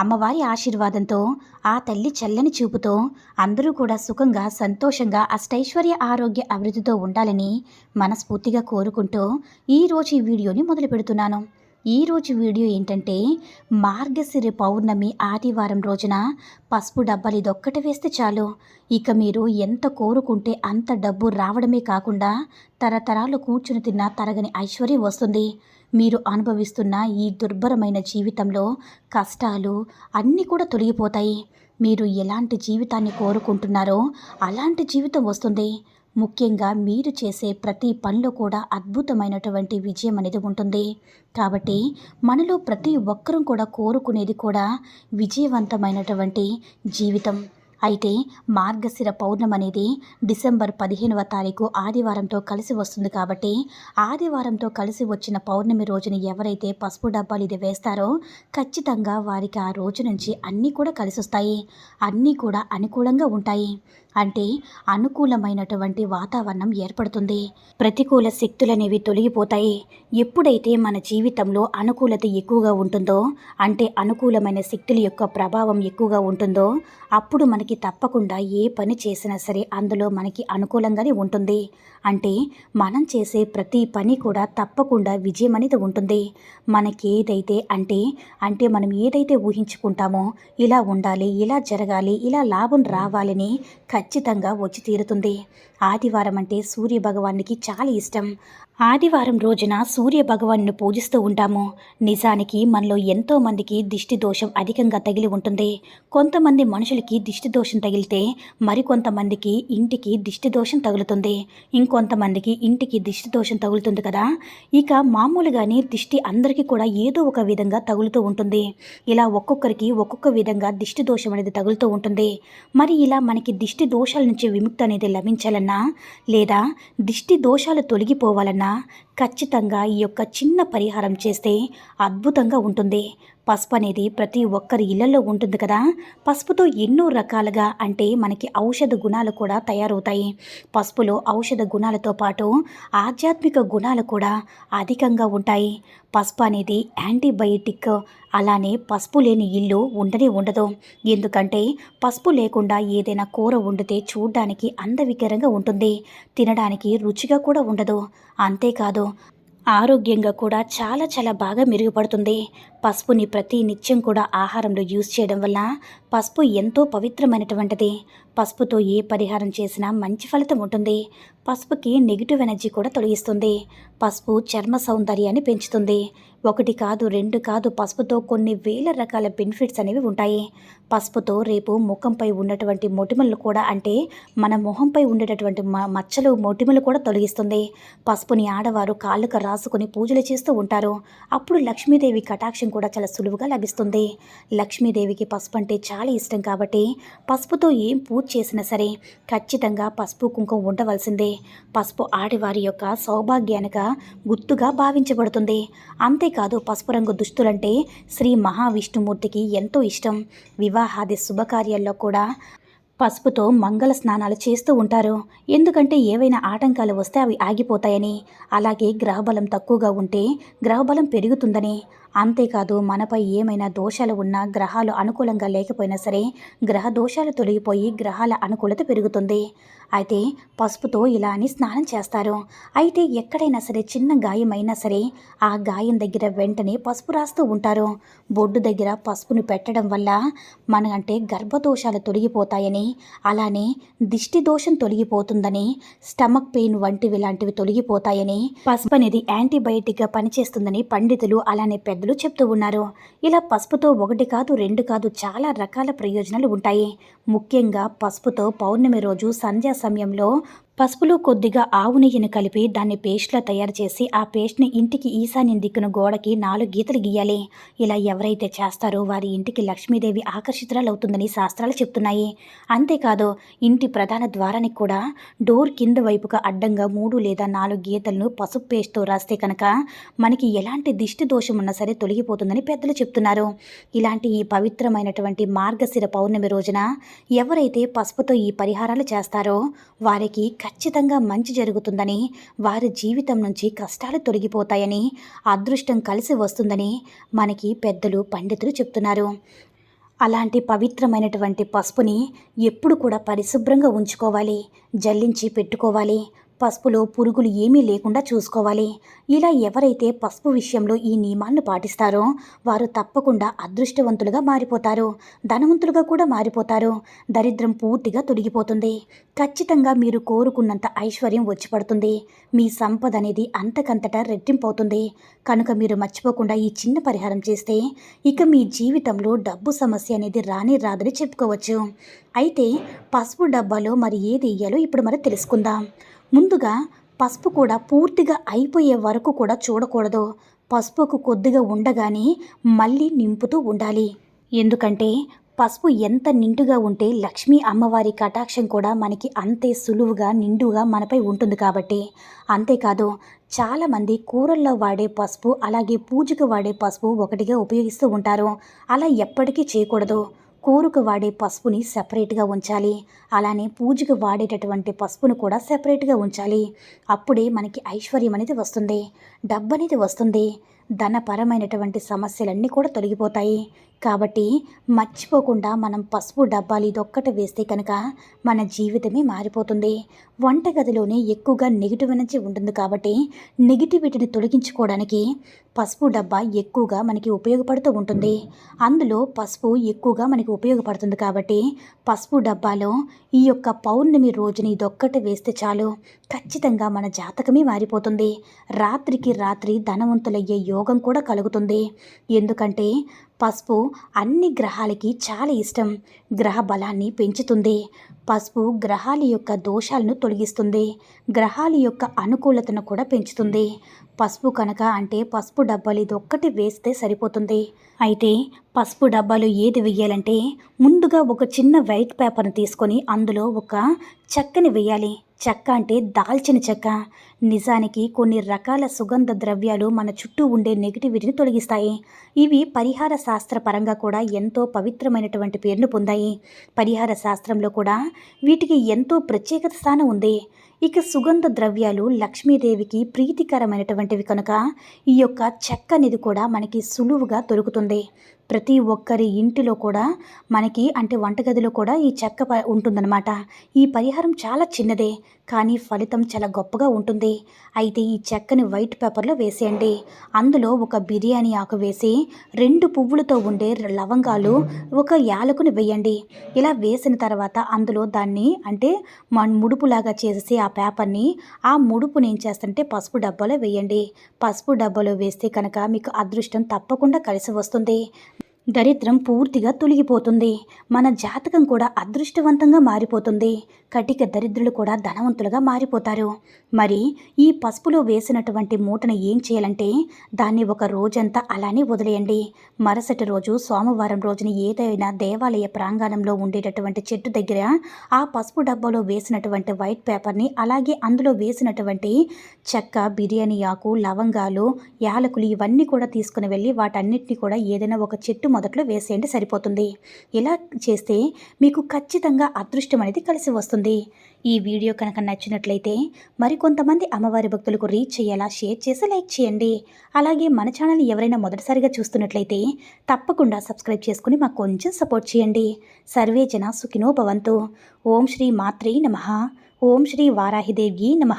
అమ్మవారి ఆశీర్వాదంతో ఆ తల్లి చల్లని చూపుతో అందరూ కూడా సుఖంగా సంతోషంగా అష్టైశ్వర్య ఆరోగ్య అభివృద్ధితో ఉండాలని మనస్ఫూర్తిగా కోరుకుంటూ ఈరోజు ఈ వీడియోని మొదలు పెడుతున్నాను. ఈరోజు వీడియో ఏంటంటే మార్గశిరి పౌర్ణమి ఆదివారం రోజున పసుపు డబ్బాలు ఇదొక్కటి వేస్తే చాలు. ఇక మీరు ఎంత కోరుకుంటే అంత డబ్బు రావడమే కాకుండా తరతరాలు కూర్చుని తిన్న తరగని ఐశ్వర్యం వస్తుంది. మీరు అనుభవిస్తున్న ఈ దుర్భరమైన జీవితంలో కష్టాలు అన్నీ కూడా తొలగిపోతాయి. మీరు ఎలాంటి జీవితాన్ని కోరుకుంటున్నారో అలాంటి జీవితం వస్తుంది. ముఖ్యంగా మీరు చేసే ప్రతి పనిలో కూడా అద్భుతమైనటువంటి విజయం అనేది ఉంటుంది. కాబట్టి మనలో ప్రతి ఒక్కరూ కూడా కోరుకునేది కూడా విజయవంతమైనటువంటి జీవితం. అయితే మార్గశిర పౌర్ణం అనేది డిసెంబర్ పదిహేనవ తారీఖు ఆదివారంతో కలిసి వస్తుంది కాబట్టి ఆదివారంతో కలిసి వచ్చిన పౌర్ణమి రోజున ఎవరైతే పసుపు డబ్బాలు ఇది వేస్తారో ఖచ్చితంగా వారికి ఆ రోజు నుంచి అన్నీ కూడా కలిసి వస్తాయి అన్నీ కూడా అనుకూలంగా ఉంటాయి. అంటే అనుకూలమైనటువంటి వాతావరణం ఏర్పడుతుంది. ప్రతికూల శక్తులనేవి తొలగిపోతాయి. ఎప్పుడైతే మన జీవితంలో అనుకూలత ఎక్కువగా ఉంటుందో అంటే అనుకూలమైన శక్తుల యొక్క ప్రభావం ఎక్కువగా ఉంటుందో అప్పుడు మనకి తప్పకుండా ఏ పని చేసినా సరే అందులో మనకి అనుకూలంగానే ఉంటుంది. అంటే మనం చేసే ప్రతి పని కూడా తప్పకుండా విజయం అనేది ఉంటుంది. మనకి ఏదైతే అంటే అంటే మనం ఏదైతే ఊహించుకుంటామో ఇలా ఉండాలి ఇలా జరగాలి ఇలా లాభం రావాలని ఖచ్చితంగా ఖచ్చితంగా వచ్చి తీరుతుంది. ఆదివారం అంటే సూర్య భగవానికి చాలా ఇష్టం. ఆదివారం రోజున సూర్య భగవాన్ను పూజిస్తూ ఉంటాము. నిజానికి మనలో ఎంతో మందికి దిష్టి దోషం అధికంగా తగిలి ఉంటుంది. కొంతమంది మనుషులకి దిష్టి దోషం తగిలితే మరికొంతమందికి ఇంటికి దిష్టి దోషం తగులుతుంది. ఇంకొంతమందికి ఇంటికి దిష్టి దోషం తగులుతుంది కదా? ఇక మామూలుగానే దిష్టి అందరికీ కూడా ఏదో ఒక విధంగా తగులుతూ ఉంటుంది. ఇలా ఒక్కొక్కరికి ఒక్కొక్క విధంగా దిష్టి దోషం అనేది తగులుతూ ఉంటుంది. మరి ఇలా మనకి దిష్టి దోషాల నుంచి విముక్తి అనేది లభించాలన్నా లేదా దిష్టి దోషాలు తొలగిపోవాలన్నా ఖచ్చితంగా ఈ యొక్క చిన్న పరిహారం చేస్తే అద్భుతంగా ఉంటుంది. పసుపు అనేది ప్రతి ఒక్కరి ఇళ్ళలో ఉంటుంది కదా. పసుపుతో ఎన్నో రకాలుగా అంటే మనకి ఔషధ గుణాలు కూడా తయారవుతాయి. పసుపులో ఔషధ గుణాలతో పాటు ఆధ్యాత్మిక గుణాలు కూడా అధికంగా ఉంటాయి. పసుపు అనేది యాంటీబయోటిక్ అలానే పసుపు లేని ఇల్లు ఉండనే ఉండదు. ఎందుకంటే పసుపు లేకుండా ఏదైనా కూర వండితే చూడ్డానికి అందవికరంగా ఉంటుంది. తినడానికి రుచిగా కూడా ఉండదు. అంతేకాదు ఆరోగ్యంగా కూడా చాలా చాలా బాగా మెరుగుపడుతుంది. పసుపుని ప్రతి నిత్యం కూడా ఆహారంలో యూజ్ చేయడం వల్ల పసుపు ఎంతో పవిత్రమైనటువంటిది. పసుపుతో ఏ పరిహారం చేసినా మంచి ఫలితం ఉంటుంది. పసుపుకి నెగిటివ్ ఎనర్జీ కూడా తొలగిస్తుంది. పసుపు చర్మ సౌందర్యాన్ని పెంచుతుంది. ఒకటి కాదు రెండు కాదు పసుపుతో కొన్ని వేల రకాల బెనిఫిట్స్ అనేవి ఉంటాయి. పసుపుతో రేపు ముఖంపై ఉన్నటువంటి మొటిమలు కూడా అంటే మన మొహంపై ఉండేటటువంటి మ మచ్చలు మొటిమలు కూడా తొలగిస్తుంది. పసుపుని ఆడవారు కాళ్ళకు రాసుకొని పూజలు చేస్తూ ఉంటారు. అప్పుడు లక్ష్మీదేవి కటాక్షం కూడా చాలా సులువుగా లభిస్తుంది. లక్ష్మీదేవికి పసుపు అంటే చాలా ఇష్టం కాబట్టి పసుపుతో ఏం పూజ చేసినా సరే ఖచ్చితంగా పసుపు కుంకుమ ఉండవలసిందే. పసుపు ఆడవారి యొక్క సౌభాగ్యానిక గుర్తుగా భావించబడుతుంది. అంతేకాదు పసుపు రంగు దుస్తులంటే శ్రీ మహావిష్ణుమూర్తికి ఎంతో ఇష్టం. వివాహాది శుభకార్యాల్లో కూడా పసుపుతో మంగళ స్నానాలు చేస్తూ ఉంటారు. ఎందుకంటే ఏవైనా ఆటంకాలు వస్తే అవి ఆగిపోతాయని. అలాగే గ్రహబలం తక్కువగా ఉంటే గ్రహబలం పెరుగుతుందని. అంతేకాదు మనపై ఏమైనా దోషాలు ఉన్నా గ్రహాలు అనుకూలంగా లేకపోయినా సరే గ్రహ దోషాలు తొలగిపోయి గ్రహాల అనుకూలత పెరుగుతుంది. అయితే పసుపుతో ఇలా అని స్నానం చేస్తారు. అయితే ఎక్కడైనా సరే చిన్న గాయమైనా సరే ఆ గాయం దగ్గర వెంటనే పసుపు రాస్తూ ఉంటారు. బొడ్డు దగ్గర పసుపును పెట్టడం వల్ల మన అంటే గర్భదోషాలు తొలగిపోతాయని అలానే దిష్టి దోషం తొలగిపోతుందని స్టమక్ పెయిన్ వంటివి లాంటివి తొలగిపోతాయని పసుపు అనేది యాంటీబయాటిక్గా పనిచేస్తుందని పండితులు అలానే పెద్దలు చెప్తూ ఉన్నారు. ఇలా పసుపుతో ఒకటి కాదు రెండు కాదు చాలా రకాల ప్రయోజనాలు ఉంటాయి. ముఖ్యంగా పసుపుతో పౌర్ణమి రోజు సంధ్యా సమయంలో పసుపులో కొద్దిగా ఆవు నెయ్యిని కలిపి దాన్ని పేస్ట్లా తయారు చేసి ఆ పేస్ట్ని ఇంటికి ఈశాన్యం దిక్కున గోడకి నాలుగు గీతలు గీయాలి. ఇలా ఎవరైతే చేస్తారో వారి ఇంటికి లక్ష్మీదేవి ఆకర్షితురాలవుతుందని శాస్త్రాలు చెప్తున్నాయి. అంతేకాదు ఇంటి ప్రధాన ద్వారానికి కూడా డోర్ కింద వైపుగా అడ్డంగా మూడు లేదా నాలుగు గీతలను పసుపు పేస్ట్తో రాస్తే కనుక మనకి ఎలాంటి దిష్టి దోషం ఉన్నా సరే తొలగిపోతుందని పెద్దలు చెప్తున్నారు. ఇలాంటి ఈ పవిత్రమైనటువంటి మార్గశిర పౌర్ణమి రోజున ఎవరైతే పసుపుతో ఈ పరిహారాలు చేస్తారో వారికి ఖచ్చితంగా మంచి జరుగుతుందని వారి జీవితం నుంచి కష్టాలు తొలగిపోతాయని అదృష్టం కలిసి వస్తుందని మనకి పెద్దలు పండితులు చెప్తున్నారు. అలాంటి పవిత్రమైనటువంటి పసుపుని ఎప్పుడు కూడా పరిశుభ్రంగా ఉంచుకోవాలి జల్లించి పెట్టుకోవాలి పసుపులో పురుగులు ఏమీ లేకుండా చూసుకోవాలి. ఇలా ఎవరైతే పసుపు విషయంలో ఈ నియమాలను పాటిస్తారో వారు తప్పకుండా అదృష్టవంతులుగా మారిపోతారు. ధనవంతులుగా కూడా మారిపోతారు. దరిద్రం పూర్తిగా తొలగిపోతుంది. ఖచ్చితంగా మీరు కోరుకున్నంత ఐశ్వర్యం వచ్చి పడుతుంది. మీ సంపద అనేది అంతకంతటా రెట్టింపవుతుంది. కనుక మీరు మర్చిపోకుండా ఈ చిన్న పరిహారం చేస్తే ఇక మీ జీవితంలో డబ్బు సమస్య అనేది రాని రాదని చెప్పుకోవచ్చు. అయితే పసుపు డబ్బాలో మరి ఏది వేయాలో ఇప్పుడు మనం తెలుసుకుందాం. ముందుగా పసుపు కూడా పూర్తిగా అయిపోయే వరకు కూడా చూడకూడదు. పసుపుకు కొద్దిగా ఉండగానే మళ్ళీ నింపుతూ ఉండాలి. ఎందుకంటే పసుపు ఎంత నిండుగా ఉంటే లక్ష్మీ అమ్మవారి కటాక్షం కూడా మనకి అంతే సులువుగా నిండుగా మనపై ఉంటుంది కాబట్టి. అంతేకాదు చాలామంది కూరల్లో వాడే పసుపు అలాగే పూజకు వాడే పసుపు ఒకటిగా ఉపయోగిస్తూ ఉంటారు. అలా ఎప్పటికీ చేయకూడదు. కూరకు వాడే పసుపుని సెపరేట్గా ఉంచాలి. అలానే పూజకు వాడేటటువంటి పసుపును కూడా సెపరేట్గా ఉంచాలి. అప్పుడే మనకి ఐశ్వర్యం అనేది వస్తుంది. డబ్బు అనేది వస్తుంది. ధనపరమైనటువంటి సమస్యలన్నీ కూడా తొలగిపోతాయి. కాబట్టి మర్చిపోకుండా మనం పసుపు డబ్బాలు ఇదొక్కటి వేస్తే కనుక మన జీవితమే మారిపోతుంది. వంటగదిలోనే ఎక్కువగా నెగిటివ్ ఎనర్జీ ఉంటుంది కాబట్టి నెగిటివిటీని తొలగించుకోవడానికి పసుపు డబ్బా ఎక్కువగా మనకి ఉపయోగపడుతూ ఉంటుంది. అందులో పసుపు ఎక్కువగా మనకి ఉపయోగపడుతుంది కాబట్టి పసుపు డబ్బాలో ఈ యొక్క పౌర్ణమి రోజుని ఇదొక్కటి వేస్తే చాలు. ఖచ్చితంగా మన జాతకమే మారిపోతుంది. రాత్రికి రాత్రి ధనవంతులయ్యే యోగం కూడా కలుగుతుంది. ఎందుకంటే పసుపు అన్ని గ్రహాలకి చాలా ఇష్టం. గ్రహ బలాన్ని పెంచుతుంది. పసుపు గ్రహాల యొక్క దోషాలను తొలగిస్తుంది. గ్రహాల యొక్క అనుకూలతను కూడా పెంచుతుంది. పసుపు కనుక అంటే పసుపు డబ్బాలు ఇది ఒక్కటి వేస్తే సరిపోతుంది. అయితే పసుపు డబ్బాలు ఏది వెయ్యాలంటే ముందుగా ఒక చిన్న వైట్ పేపర్ని తీసుకొని అందులో ఒక చెక్కని వేయాలి. చెక్క అంటే దాల్చిన చెక్క. నిజానికి కొన్ని రకాల సుగంధ ద్రవ్యాలు మన చుట్టూ ఉండే నెగిటివిటీని తొలగిస్తాయి. ఇవి పరిహార శాస్త్ర పరంగా కూడా ఎంతో పవిత్రమైనటువంటి పేరును పొందాయి. పరిహార శాస్త్రంలో కూడా వీటికి ఎంతో ప్రత్యేకత స్థానం ఉంది. ఇక సుగంధ ద్రవ్యాలు లక్ష్మీదేవికి ప్రీతికరమైనటువంటివి కనుక ఈ యొక్క చెక్క అనేది కూడా మనకి సులువుగా దొరుకుతుంది. ప్రతి ఒక్కరి ఇంటిలో కూడా మనకి అంటే వంటగదిలో కూడా ఈ చెక్క ఉంటుందన్నమాట. ఈ పరిహారం చాలా చిన్నదే కానీ ఫలితం చాలా గొప్పగా ఉంటుంది. అయితే ఈ చెక్కని వైట్ పేపర్లో వేసేయండి. అందులో ఒక బిర్యానీ ఆకు వేసి రెండు పువ్వులతో ఉండే లవంగాలు ఒక యాలకుని వేయండి. ఇలా వేసిన తర్వాత అందులో దాన్ని అంటే మన ముడుపులాగా చేసేసి ఆ పేపర్ని ఆ ముడుపుని ఏం చేస్తుంటే పసుపు డబ్బాలో వేయండి. పసుపు డబ్బాలో వేస్తే కనుక మీకు అదృష్టం తప్పకుండా కలిసి వస్తుంది. దరిద్రం పూర్తిగా తొలగిపోతుంది. మన జాతకం కూడా అదృష్టవంతంగా మారిపోతుంది. కటిక దరిద్రులు కూడా ధనవంతులుగా మారిపోతారు. మరి ఈ పసుపులో వేసినటువంటి మూటను ఏం చేయాలంటే దాన్ని ఒక రోజంతా అలానే వదిలేయండి. మరుసటి రోజు సోమవారం రోజున ఏదైనా దేవాలయ ప్రాంగణంలో ఉండేటటువంటి చెట్టు దగ్గర ఆ పసుపు డబ్బాలో వేసినటువంటి వైట్ పేపర్ని అలాగే అందులో వేసినటువంటి చెక్క బిర్యానీ ఆకు లవంగాలు యాలకులు ఇవన్నీ కూడా తీసుకుని వెళ్ళి వాటన్నిటిని కూడా ఏదైనా ఒక చెట్టు మొదట్లో వేసేయండి సరిపోతుంది. ఇలా చేస్తే మీకు ఖచ్చితంగా అదృష్టం అనేది కలిసి వస్తుంది. ఈ వీడియో కనుక నచ్చినట్లయితే మరికొంతమంది అమ్మవారి భక్తులకు రీచ్ అయ్యేలా షేర్ చేసి లైక్ చేయండి. అలాగే మన ఛానల్ ఎవరైనా మొదటిసారిగా చూస్తున్నట్లయితే తప్పకుండా సబ్స్క్రైబ్ చేసుకుని మాకు కొంచెం సపోర్ట్ చేయండి. సర్వే జన సుఖినో భవంతు. ఓం శ్రీ మాత్రే నమ. ఓం శ్రీ వారాహిదేవ్యీ నమ.